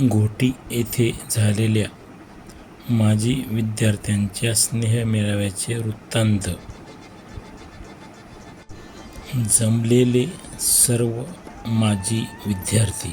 घोटी येथे झालेल्या माजी विद्यार्थ्यांच्या स्नेहमेळाव्याचे वृत्तांत. जमलेले सर्व माजी विद्यार्थी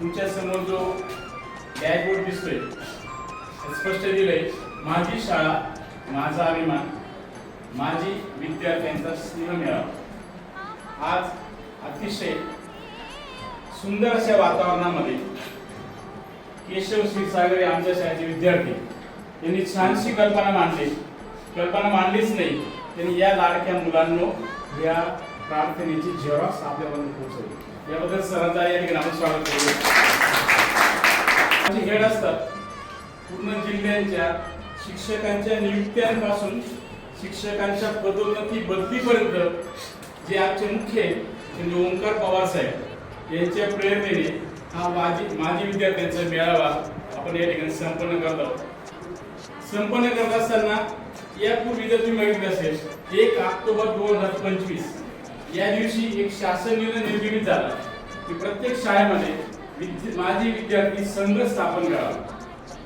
तुमच्यासमोर जो डॅशबोर्ड दिसतोय स्पष्ट दिलंय माझी शाळा माझा अभिमान माझी विद्यार्थ्यांचा स्नेह मिळावा. आज अतिशय सुंदर अशा वातावरणामध्ये केशव क्षीरसागर आमच्या शाळेचे विद्यार्थी त्यांनी छानशी कल्पना मांडली. कल्पना मांडलीच नाही त्यांनी या लाडक्या मुलांनो या प्रार्थनेची झेरॉक्स आपल्यापर्यंत पोहोचवली याबद्दल सरांचा या ठिकाणी आपण स्वागत माझे हेड असतात. पूर्ण जिल्ह्यांच्या शिक्षकांच्या नियुक्त्यांपासून शिक्षकांच्या पदोन्नती बदलीपर्यंत जे आमचे मुख्य आहेत, म्हणजे ओंकार पवार साहेब यांच्या प्रेरणेने हा माजी माजी विद्यार्थ्यांचा मेळावा आपण या ठिकाणी संपन्न करत आहोत. संपन्न करत असताना यापूर्वी जर तुम्ही बघितलं असेल एक ऑक्टोबर दोन हजार पंचवीस या दिवशी एक शासन निर्णय निर्मित झाला की प्रत्येक शाळेमध्ये विद्य- माजी विद्यार्थी संघ स्थापन करावा.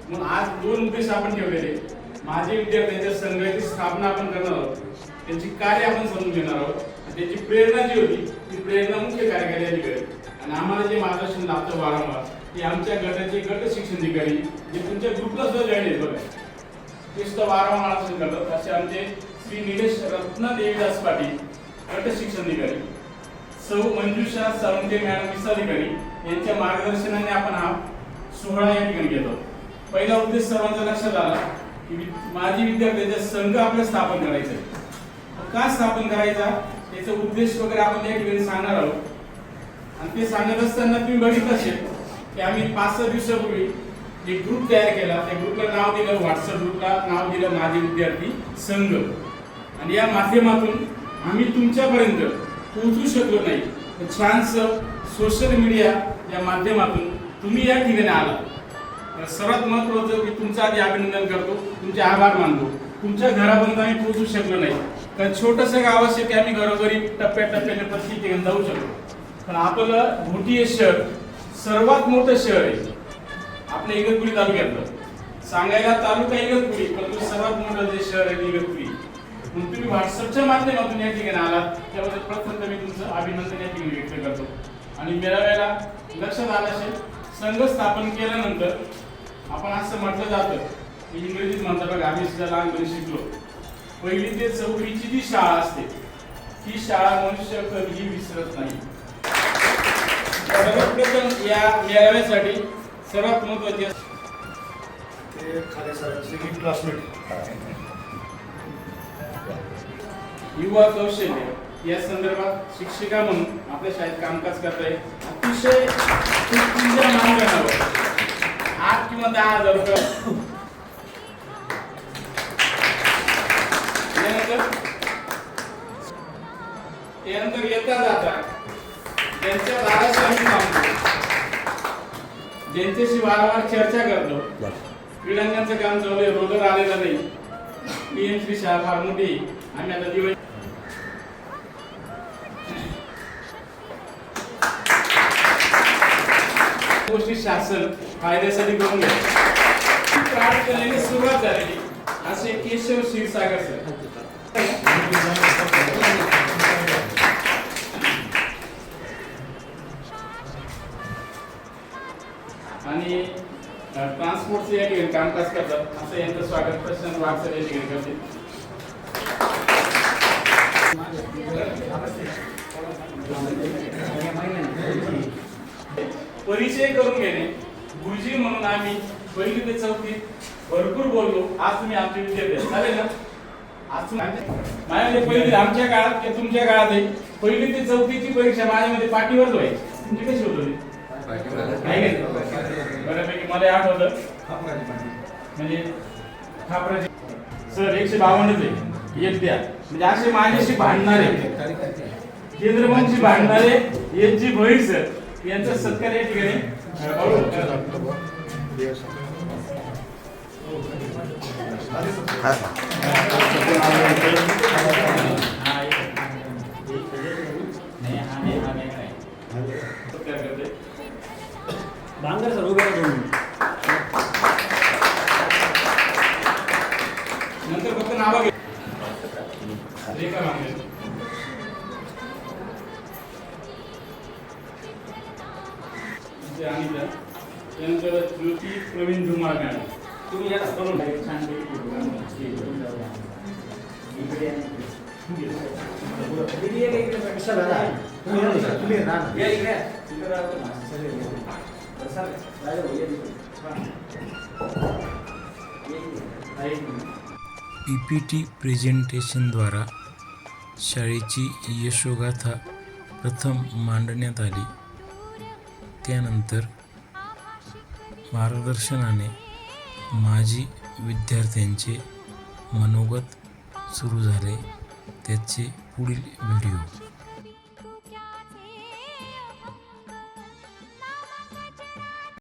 मग आज दोन उद्देश आपण ठेवलेले. माजी विद्यार्थ्यांच्या संघाची स्थापना आपण करणार आहोत. त्यांची कार्य आपण समजून घेणार आहोत. त्यांची प्रेरणा जी होती ती प्रेरणा मुख्य कार्यकारी आणि आम्हाला जे मार्गदर्शन लाभतं वारंवार ते आमच्या गटाचे गट शिक्षण अधिकारी जे तुमच्या ग्रुपला सुद्धा जॉईन आहेत बघा. तेच सुद्धा वारंवार करतात. असे आमचे श्री निलेश रत्न देवीदास पाटील गट शिक्षण अधिकारी सौ मंजुषा सावंते मॅडम विसाधिकारी यांच्या मार्गदर्शनाने आपण हा सोहळा या ठिकाणी घेतो पहिला उद्देश सर्वांचा लक्षात आला की माजी विद्यार्थ्यांचा संघ आपलं स्थापन करायचा आहे. का स्थापन करायचा? त्याचा उद्देश वगैरे आपण या ठिकाणी सांगणार आहोत. आणि ते सांगत असताना तुम्ही बघितलं असेल की आम्ही पाच सहा दिवसापूर्वी एक ग्रुप तयार केला त्या ग्रुपला नाव दिलं व्हॉट्सअप ग्रुपला नाव दिलं माझे विद्यार्थी संघ. आणि या माध्यमातून आम्ही तुमच्यापर्यंत पोहोचू शकलो नाही. तर छानसं सोशल मीडिया या माध्यमातून तुम्ही या ठिकाणी आला. सर्वात महत्त्वाचं मी तुमचं आधी अभिनंदन करतो. तुमचे आभार मानतो. तुमच्या घरापर्यंत आम्ही पोहोचू शकलो नाही. कारण छोटंसं गाव असेल की आम्ही घरोघरी टप्प्याटप्प्याने प्रत्येक ठिकाणी जाऊ शकतो पण आपलं घोटी हे शहर सर्वात मोठं शहर आहे. आपल्या इगतपुरी तालुक्यातलं. सांगायला तालुका इगतपुरी पण सर्वात मोठं जे शहर आहे इगतपुरी. मग तुम्ही व्हॉट्सअपच्या माध्यमातून या ठिकाणी आलात त्याबद्दल प्रथम मी तुमचं अभिनंदन या ठिकाणी व्यक्त करतो. आणि मेळाव्याला लक्षात आलं असेल संघ स्थापन केल्यानंतर आपण असं म्हटलं जातं की इंग्रजीत म्हणतात बघा आम्ही सुद्धा लहानपणी शिकलो. पहिली ते चौथीची जी शाळा असते ती शाळा मनुष्य कधीही विसरत नाही. सर्वप्रथम या मेळाव्यासाठी सर्वात महत्वाची ते खाले क्लासमेट युवा कौशल्य या संदर्भात शिक्षिका म्हणून आपल्या शाळेत कामकाज करत आहे अतिशय आठ किंवा दहा हजार रुपये. यानंतर यानंतर येता जाता त्यांच्या थांबतो ज्यांच्याशी वारंवार चर्चा करतो क्रीडांगणाचं काम चालू आहे रोलर आलेला नाही. पीएमसी शाळा फार मोठी आम्ही आता दिवाळी गोष्टी शासन फायद्यासाठी करून घ्या. प्रार्थनेने सुरुवात झालेली. असे केशव क्षीरसागर सर. आणि ट्रान्सपोर्टचे या ठिकाणी कामकाज करतात. असं यांचं स्वागत प्रशांत वाटसर या ठिकाणी करते परिचय करून घेणे गुरुजी म्हणून आम्ही पहिली ते चौथी भरपूर बोललो. आज तुम्ही आमचे विद्यार्थी. चालेल ना? आज तुम्ही माझ्यामध्ये म्हणजे पहिली आमच्या काळात तुमच्या काळात आहे. पहिली ते चौथीची परीक्षा माझ्यामध्ये पाठीवरच व्हायची तुमची कशी होत होती? आहे नाही? बऱ्यापैकी मला आठवतं. म्हणजे खापराचे सर एकशे बावन्नच आहे. एक द्या. म्हणजे असे माझ्याशी भांडणारे. केंद्रमंत्री भांडणारे यांची बहीण सर. यांचा सत्कार या ठिकाणी बांगर सर उभे दोन. नंतर फक्त नावं घे. रेखा इथे त्यानंतर ज्योती प्रवीण धुमाळ मॅडम. तुम्ही या करून एक. पी पी टी प्रेझेंटेशनद्वारा शाळेची यशोगाथा प्रथम मांडण्यात आली. त्यानंतर मार्गदर्शनाने माजी विद्यार्थ्यांचे मनोगत सुरू झाले. त्याचे पुढील व्हिडिओ.